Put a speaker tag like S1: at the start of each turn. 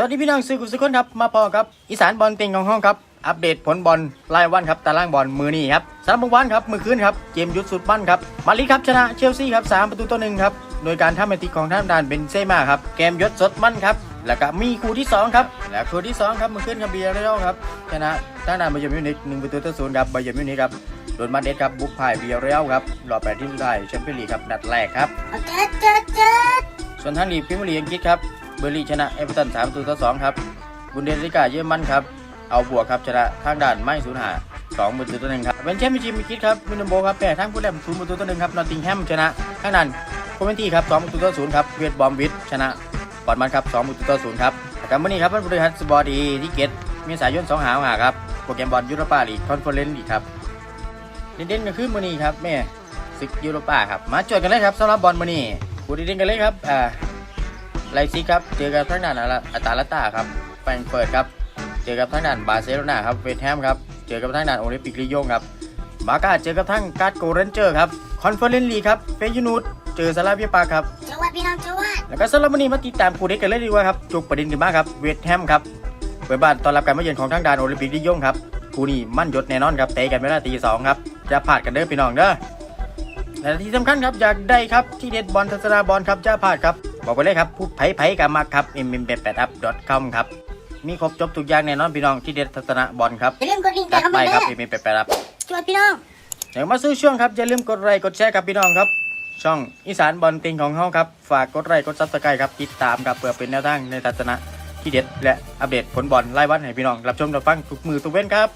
S1: สวัสดีพี่น้องสื่อกุศลคนครับมาพอครับอีสานบอลเต็งของห้องครับอัปเดตผลบอลรายวันครับตารางบอลมือนี้ครับสามวันครับมือคืนครับเกมยุดสุดมั่นครับมาดริดครับชนะเชลซีครับสามประตูต่อหนึ่งครับโดยการทำแมตติของท่านดานเบนเซม่าครับเกมยศสดมั่นครับแล้วก็มีคู่ที่สองครับและคู่ที่สองครับมือคืนครับเบียร์เรอัลครับชนะท่านดานบาเยิร์นมิวนิกหนึ่งประตูต่อศูนย์ครับบาเยิร์นมิวนิกครับโดนมาดริดครับบุกพ่ายเบียร์เรอัลครับรอบแปดทีมสุดท้ายแชมเปี้ยนลีกครับนัดแรกครับ
S2: เอาเจ็ดเจ็ดเจ็ด
S1: ส่วนทางลีกพรีเมียร์ลีกอังกฤษครับ เบอร์ลี่ชนะเอเวอร์ตัน3ประตูต่อ2ครับ บุนเดสลิกาเยอรมันครับ เอาบวกครับชนะทางด่านไม่สูญหาย2ประตูต่อหนึ่งครับเป็นแชมเปี้ยนชิพอังกฤษครับมินโบครับแพ้ทางผู้เล่น0ประตูต่อหนึ่งครับนอตติงแฮมชนะทางด่านโคเวนตี้ครับ2ประตูต่อ0ครับเวทบอมวิทชนะบอลมันครับ2ประตูต่อ0ครับแต่วันนี้ครับวันพฤหัสบดีที่เกตมีสายย่น2หาหาครับโปรแกรมบอลยูโรปาลีกคอนเฟอเรนซ์ลีกครับเด่นๆก็คือมื้อนี้ครับแม่ศึกยูโรปาครับมาจดกันเลยครับสำหรับบอลมือนี้คู่เด่นกันเลยครับอ่า ไลซิกครับ เจอกับทางด้านอาตาลาตาครับแฟรงก์เฟิร์ตครับ เจอกับทางด้านบาร์เซโลนาครับ เวสต์แฮมครับ เจอกับทางด้านโอลิมปิกลียงครับ บาก้าเจอกับทางการ์ดโกเรนเจอร์ครับ คอนเฟอเรนซ์ลีกครับ เฟยูนูดเจอซาลาเบียปาครับ
S2: จวดพี่น้องจวด
S1: แล้วก็สำหรับวันนี้มาติดตามคู่เด็กกันเลยดีกว่าครับจุกประเด็นกันมากครับ เวสต์แฮมครับเปิดบ้านต้อนรับการมาเยือนของทางด้านโอลิมปิกลียงครับคู่นี้มั่นยศแน่นอนครับเตะกันเวลาตีสองครับจะพลาดกันเด้อพี่น้องเด้อ และที่สำคัญครับอยากได้ครับที่เด็ดบอลทัศนาบอลครับจ้าพลาดครับ บอกไปเลยครับผู้ไผ่ไผ่กับมักครับ m m 8 8 up com ครับมีครบจบทุกอย่างแน่นอนพี่น้องที่เด็ดทัศนาบอลครับ
S2: อย่าลืมกดลิงก์
S1: จั
S2: แจ้
S1: ด
S2: งเข้า
S1: ไป
S2: มา
S1: ครับ
S2: เด้
S1: m m 8 8 up
S2: จวดพี่น้อง
S1: เดี๋ยวมาซื้อช่วงครับอย่าลืมกดไลค์กดแชร์ครับพี่น้องครับช่องอีสานบอลติงของเฮาครับ ฝากกดไลค์กดซับสไครต์ครับ ติดตามครับเพื่อเป็นแนวทางในทัศนะที่เด็ด และอัปเดตผลบอลรายวันให้พี่น้อง รับชมรับฟังทุกมือทุกเว้นครับ